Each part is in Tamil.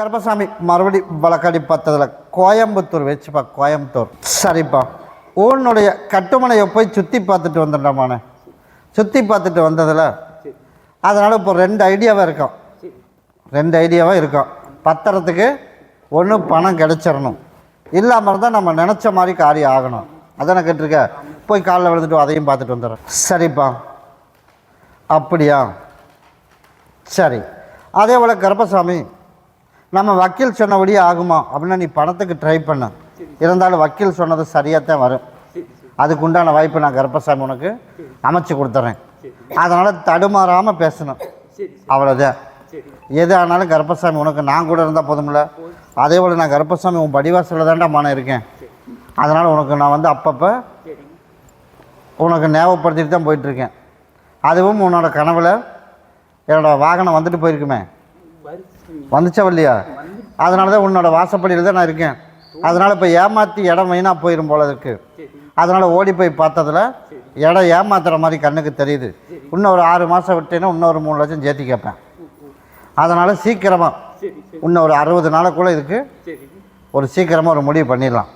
கருப்பசாமி மறுபடி வழக்கடி பார்த்ததில் கோயம்புத்தூர் வச்சுப்பா கோயம்புத்தூர். சரிப்பா. உன்னுடைய கட்டுமனையை போய் சுற்றி பார்த்துட்டு வந்துட்டோமானே சுற்றி பார்த்துட்டு வந்ததில் அதனால் இப்போ ரெண்டு ஐடியாவாக இருக்கும். ரெண்டு ஐடியாவாக இருக்கும். பத்திரத்துக்கு ஒன்று பணம் கிடச்சிடணும். இல்லாமல் இருந்தால் நம்ம நினச்ச மாதிரி காரியம் ஆகணும். அதானே கேட்டிருக்க? போய் காலைல விழுந்துட்டு அதையும் பார்த்துட்டு வந்துடுறேன். சரிப்பா. அப்படியா? சரி. அதே போல் கருப்பசாமி நம்ம வக்கீல் சொன்னபடியே ஆகுமா? அப்படின்னா நீ பணத்துக்கு ட்ரை பண்ண. இருந்தாலும் வக்கீல் சொன்னது சரியாக தான் வரும். அதுக்கு உண்டான வாய்ப்பு நான் கருப்பசாமி உனக்கு அமைச்சு கொடுத்துட்றேன் அதனால் தடுமாறாமல் பேசணும். அவ்வளோதான் எது ஆனாலும் கருப்பசாமி உனக்கு நான் கூட இருந்தால் போதும்ல? அதே போல் நான் கருப்பசாமி உன் படிவாசலில் தான்டா மனம் இருக்கேன். அதனால் உனக்கு நான் வந்து அப்பப்போ உனக்கு ஞாபகப்படுத்திட்டு தான் போயிட்டுருக்கேன் அதுவும் உன்னோட கனவில் என்னோடய வாகனம் வந்துட்டு போயிருக்குமே. வந்துச்சா இல்லையா அதனால தான் உன்னோட வாசப்படியில் தான் நான் இருக்கேன். அதனால் இப்போ ஏமாற்றி இடம் வீணாக போயிடும் போல இருக்கு. அதனால் ஓடி போய் பார்த்ததுல இடம் ஏமாத்துற மாதிரி கண்ணுக்கு தெரியுது. இன்னும் ஒரு ஆறு மாதம் விட்டேன்னா இன்னொரு மூணு லட்சம் சேர்த்தி கேட்பேன். அதனால் சீக்கிரமாக இன்னும் ஒரு அறுபது நாளுக்குள்ளே இதுக்கு ஒரு சீக்கிரமாக ஒரு முடிவு பண்ணிடலாம்.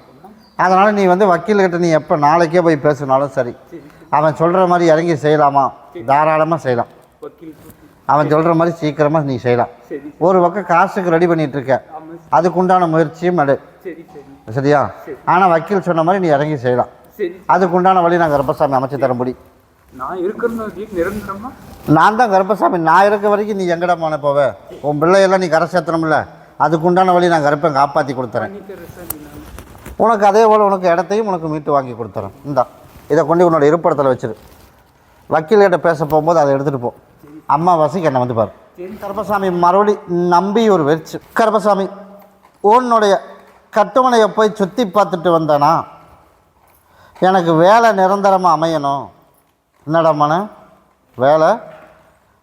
அதனால் நீ வந்து வக்கீல்கிட்ட நீ எப்போ நாளைக்கே போய் பேசினாலும் சரி. அவன் சொல்கிற மாதிரி இறங்கி செய்யலாமா? தாராளமாக செய்யலாம். அவன் சொல்கிற மாதிரி சீக்கிரமாக நீ செய்யலாம். ஒரு பக்கம் காசுக்கு ரெடி பண்ணிட்டு இருக்க. அதுக்குண்டான முயற்சியும் எடு. சரியா? ஆனால் வக்கீல் சொன்ன மாதிரி நீ இறங்கி செய்யலாம். அதுக்குண்டான வழி நான் கருப்பசாமி அமைச்சு தர முடியும். நான் தான் கருப்பசாமி. நான் இருக்க வரைக்கும் நீ எங்கடா போன போவ? உன் பிள்ளையெல்லாம் நீ கரை சேர்த்தணும்ல. அதுக்குண்டான வழி நான் கருப்பை காப்பாற்றி கொடுத்துறேன். உனக்கு அதே போல் உனக்கு இடத்தையும் உனக்கு மீட்டு வாங்கி கொடுத்துறேன். இந்தா இதை கொண்டு உன்னோட இருப்பிடத்தில் வச்சிரு. வக்கீல்கிட்ட பேச போகும்போது அதை எடுத்துகிட்டு போ. அம்மா வாசிக்கு என்னை வந்து பாரு. கருப்பசாமி மறுபடி நம்பி ஒரு வெறிச்சு. கருப்பசாமி உன்னுடைய கட்டுமனையை போய் சுற்றி பார்த்துட்டு வந்தேனா? எனக்கு வேலை நிரந்தரமாக அமையணும். என்னடா மன? வேலை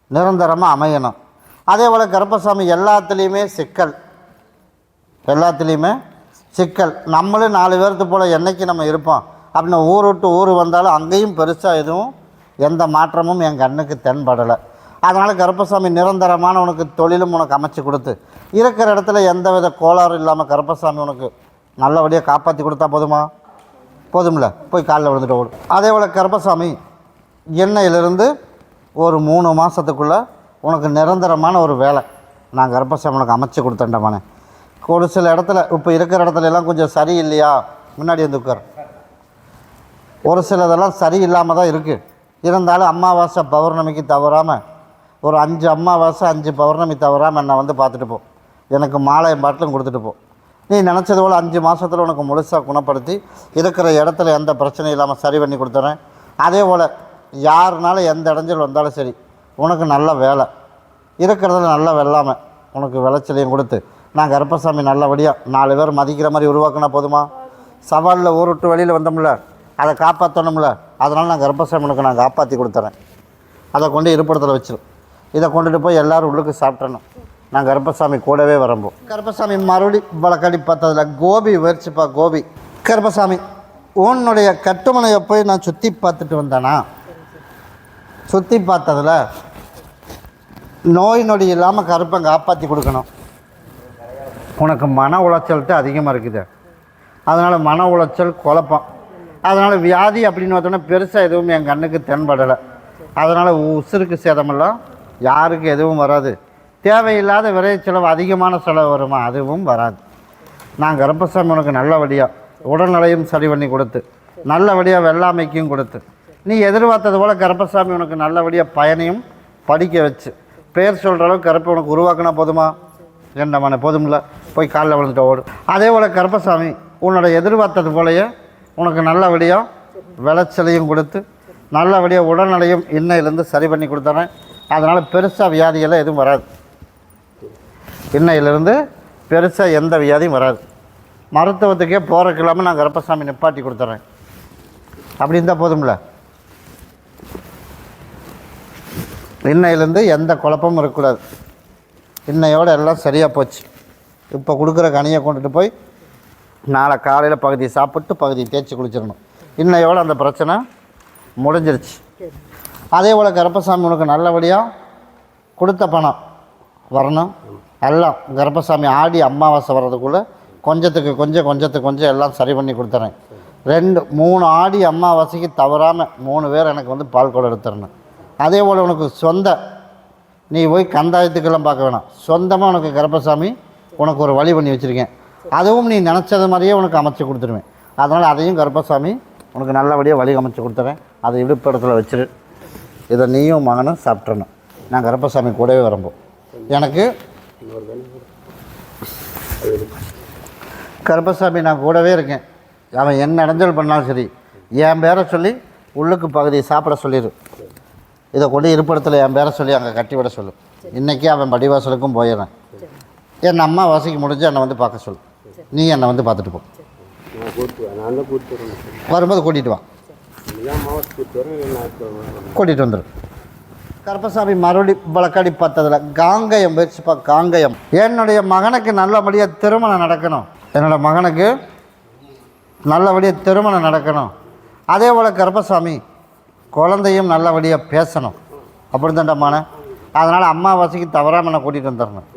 நிரந்தரமாக அமையணும். அதே போல் கருப்பசாமி எல்லாத்துலேயுமே சிக்கல். எல்லாத்துலேயுமே சிக்கல். நம்மளும் நாலு பேர்த்து போல் என்றைக்கு நம்ம இருப்போம்? அப்படின்னு ஊர் விட்டு ஊர் வந்தாலும் அங்கேயும் பெருசாக எதுவும் எந்த மாற்றமும் என் கண்ணுக்கு தென்படலை. அதனால் கருப்பசாமி நிரந்தரமான உனக்கு தொழிலும் உனக்கு அமைச்சு கொடுத்து இருக்கிற இடத்துல எந்த வித கோளாறும் இல்லாமல் கருப்பசாமி உனக்கு நல்லபடியாக காப்பாற்றி கொடுத்தா போதுமா? போதும்ல. போய் காலில் விழுந்துட்டு ஓடும் அதே போல் கருப்பசாமி எண்ணெயிலிருந்து ஒரு மூணு மாதத்துக்குள்ளே உனக்கு நிரந்தரமான ஒரு வேலை. நான் கருப்பசாமி உனக்கு அமைச்சு கொடுத்தேன்டமானே. ஒரு சில இடத்துல இப்போ இருக்கிற இடத்துல எல்லாம் கொஞ்சம் சரியில்லையா? முன்னாடி வந்து உட்கார். ஒரு சிலதெல்லாம் சரியில்லாமல் தான் இருக்குது இருந்தாலும் அமாவாசை பௌர்ணமிக்கு தவறாமல் ஒரு அஞ்சு அம்மாவாசை அஞ்சு பௌர்ணமி தவறாமல் என்னை வந்து பார்த்துட்டு போ. எனக்கு மாலை பாட்டிலும் கொடுத்துட்டு போ. நீ நினச்சது போல் அஞ்சு மாதத்தில் உனக்கு முழுசாக குணப்படுத்தி இருக்கிற இடத்துல எந்த பிரச்சனையும் இல்லாமல் சரி பண்ணி கொடுத்துறேன். அதே போல் யாருனாலும் எந்த இடைஞ்சல் வந்தாலும் சரி உனக்கு நல்ல வேலை. இருக்கிறதுல நல்ல வெள்ளாமை. உனக்கு விளைச்சலையும் கொடுத்து. நான் கருப்பசாமி நல்லபடியாக நாலு பேர் மதிக்கிற மாதிரி உருவாக்கினா போதுமா? சவாலில் ஊர் விட்டு வெளியில் வந்தோம்ல அதை காப்பாற்றணும்ல அதனால் நான் கருப்பசாமி உனக்கு நான் காப்பாற்றி கொடுத்துறேன். அதை கொண்டு இருப்பிடத்தில் வச்சிரு. இதை கொண்டுட்டு போய் எல்லாரும் உள்ளுக்கு சாப்பிட்றணும் நான் கருப்பசாமி கூடவே வரம்போம் கருப்பசாமி மறுபடி வழக்கடி பார்த்ததில் கோபி உயர்ச்சிப்பா கோபி. கருப்பசாமி உன்னுடைய கட்டுமனையை போய் நான் சுற்றி பார்த்துட்டு வந்தேனா? சுற்றி பார்த்ததில் நோய் நொடி இல்லாமல் கருப்பை காப்பாற்றி கொடுக்கணும். உனக்கு மன உளைச்சல்ட்டு அதிகமாக இருக்குது. அதனால் மன உளைச்சல் குழப்பம். அதனால் வியாதி அப்படின்னு பார்த்தோன்னா பெருசாக எதுவும் என் கண்ணுக்கு தென்படலை. அதனால் உசுருக்கு சேதமெல்லாம் யாருக்கும் எதுவும் வராது. தேவையில்லாத விரை செலவு அதிகமான செலவு வருமா? அதுவும் வராது. நான் கருப்பசாமி உனக்கு நல்லபடியாக உடல்நிலையும் சரி பண்ணி கொடுத்து நல்லபடியாக வெள்ளாமைக்கும் கொடுத்து நீ எதிர்பார்த்தது போல் கருப்பசாமி உனக்கு நல்லபடியாக பயனையும் படிக்க வச்சு பேர் சொல்கிற அளவுக்கு கருப்பை உனக்கு உருவாக்கினா போதுமா? என்ன போதும்ல? போய் காலில் விழுந்துட்டு ஓடு. அதே போல் கருப்பசாமி உன்னோட எதிர்பார்த்தது போலயே உனக்கு நல்லபடியாக விளைச்சலையும் கொடுத்து நல்லபடியாக உடல்நிலையும் இன்னையிலேருந்து சரி பண்ணி கொடுத்துறேன். அதனால் பெருசாக வியாதியெல்லாம் எதுவும் வராது. இன்னையிலேருந்து பெருசாக எந்த வியாதியும் வராது. மருத்துவத்துக்கே போகிறக்கு இல்லாமல் நான் கருப்பசாமி நிப்பாட்டி கொடுத்துட்றேன் அப்படி இருந்தால் போதும்ல? இன்னையிலேருந்து எந்த குழப்பமும் இருக்கக்கூடாது. இன்னையோடு எல்லாம் சரியாக போச்சு. இப்போ கொடுக்குற கனியை கொண்டுட்டு போய் நாளை காலையில் பகுதி சாப்பிட்டு பகுதி தேய்ச்சி குளிச்சிடணும். இன்னையோடு அந்த பிரச்சனை முடிஞ்சிருச்சு. அதே போல் கருப்பசாமி உனக்கு நல்லபடியாக கொடுத்த பணம் வரணும். எல்லாம் கருப்பசாமி ஆடி அமாவாசை வர்றதுக்குள்ளே கொஞ்சத்துக்கு கொஞ்சம் கொஞ்சத்துக்கு கொஞ்சம் எல்லாம் சரி பண்ணி கொடுத்துறேன். ரெண்டு மூணு ஆடி அமாவாசைக்கு தவறாமல் மூணு பேர் எனக்கு வந்து பால் குடம் எடுத்துடணும். அதே போல் உனக்கு சொந்த நீ போய் கந்தாயத்துக்கெல்லாம் பார்க்க வேணாம். சொந்தமாக உனக்கு கருப்பசாமி உனக்கு ஒரு வழி பண்ணி வச்சுருக்கேன். அதுவும் நீ நினச்சது மாதிரியே உனக்கு அமைச்சு கொடுத்துருவேன் அதனால் அதையும் கர்ப்பசாமி உனக்கு நல்லபடியாக வழி அமைச்சு கொடுத்துறேன். அதை இடுப்பு இடத்துல வச்சிரு. இதை நீயும் மகனும் சாப்பிட்றணும் நான் கர்ப்பசாமி கூடவே வரம்போ. எனக்கு கருப்பசாமி நான் கூடவே இருக்கேன். அவன் என்ன இடைஞ்சல் பண்ணாலும் சரி என் பேரை சொல்லி உள்ளுக்கு பகுதியை சாப்பிட சொல்லிடு இதை கொண்டு இருப்பிடத்தில் என் பேரை சொல்லி அங்கே கட்டி விட சொல்லு. இன்றைக்கி அவன் படிவாசலுக்கும் போயிடுறேன். என் அம்மா வாசிக்கு முடிஞ்சு என்னை வந்து பார்க்க சொல்லு. நீ என்னை வந்து பார்த்துட்டு போ. வரும்போது கூட்டிகிட்டு வா. கூட்டிகிட்டு வந்துடும் கருப்பசாமி மறுபடி வழக்காடி பார்த்ததில் காங்கயம் வச்சுப்பா காங்கயம். என்னுடைய மகனுக்கு நல்லபடியாக திருமணம் நடக்கணும். என்னோட மகனுக்கு நல்லபடியாக திருமணம் நடக்கணும். அதே போல் கருப்பசாமி குழந்தையும் நல்லபடியாக பேசணும். அப்படி தாண்டம்மான அதனால் அம்மாவாசைக்கு தவறாமல் நான் கூட்டிகிட்டு வந்துடணும்.